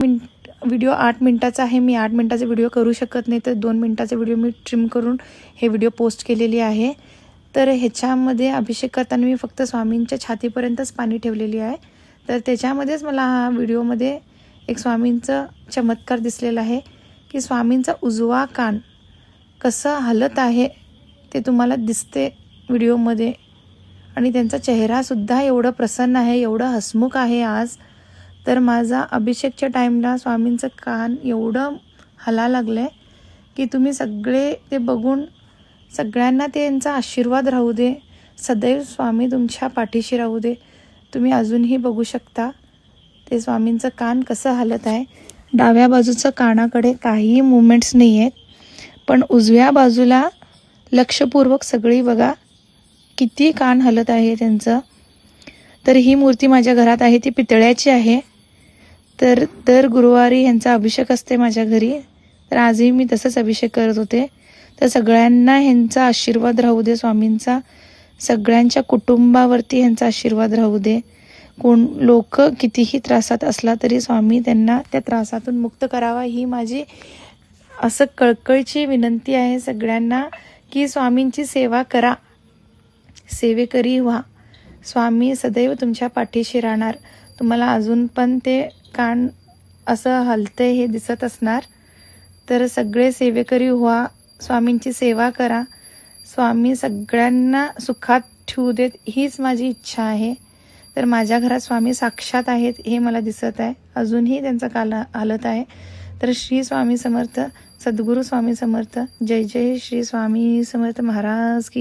Minute video आठ मिनटाचा आहे. मी आठ मिनटाचा व्हिडिओ करू शकत नाही तर दोन मिनटाचा व्हिडिओ मी ट्रिम करून हे व्हिडिओ पोस्ट केलेली आहे. तर ह्याच्यामध्ये अभिषेक करताना मी फक्त स्वामींच्या छातीपर्यंतच पाणी ठेवलेली आहे. तर त्याच्यामध्येच मला हा व्हिडिओमध्ये एक स्वामींचं चमत्कार दिसलेला आहे की स्वामींचा उजवा कान कसं हलत आहे ते तुम्हाला दिसते व्हिडिओमध्ये आणि त्यांचा चेहरासुद्धा एवढं प्रसन्न आहे एवढं हसमुख आहे आज. तर माझा अभिषेकच्या टाईमला स्वामींचं कान एवढं हला लागलं आहे की तुम्ही सगळे ते बघून सगळ्यांना त्यांचा आशीर्वाद राहू दे. सदैव स्वामी तुमच्या पाठीशी राहू दे. तुम्ही अजूनही बघू शकता ते स्वामींचं कान कसं हलत आहे. डाव्या बाजूचं कानाकडे काहीही मुवमेंट्स नाही आहेत पण उजव्या बाजूला लक्षपूर्वक सगळी बघा किती कान हलत आहे त्यांचं. तर ही मूर्ती माझ्या घरात आहे ती पितळ्याची आहे. तर दर गुरुवारी ह्यांचा अभिषेक असते माझ्या घरी. तर आजही मी तसंच अभिषेक करत होते. तर सगळ्यांना ह्यांचा आशीर्वाद राहू दे स्वामींचा. सगळ्यांच्या कुटुंबावरती ह्यांचा आशीर्वाद राहू दे. कोण लोक कितीही त्रासात असला तरी स्वामी त्यांना त्या त्रासातून मुक्त करावा ही माझी असं कळकळीची विनंती आहे सगळ्यांना की स्वामींची सेवा करा. सेवेकरी व्हा. स्वामी सदैव तुमच्या पाठीशी राहणार. तुम्हाला अजून पण ते कान असं हलते हे दिसत असणार. तर सगळे सेवेकरी व्हा स्वामींची सेवा करा. स्वामी सगळ्यांना सुखात ठेवू देत हीच माझी इच्छा आहे. तर माझ्या घरात स्वामी साक्षात आहेत हे मला दिसत आहे. अजूनही त्यांचा काल हलत आहे. तर श्री स्वामी समर्थ सद्गुरू स्वामी समर्थ जय जय श्री स्वामी समर्थ महाराज की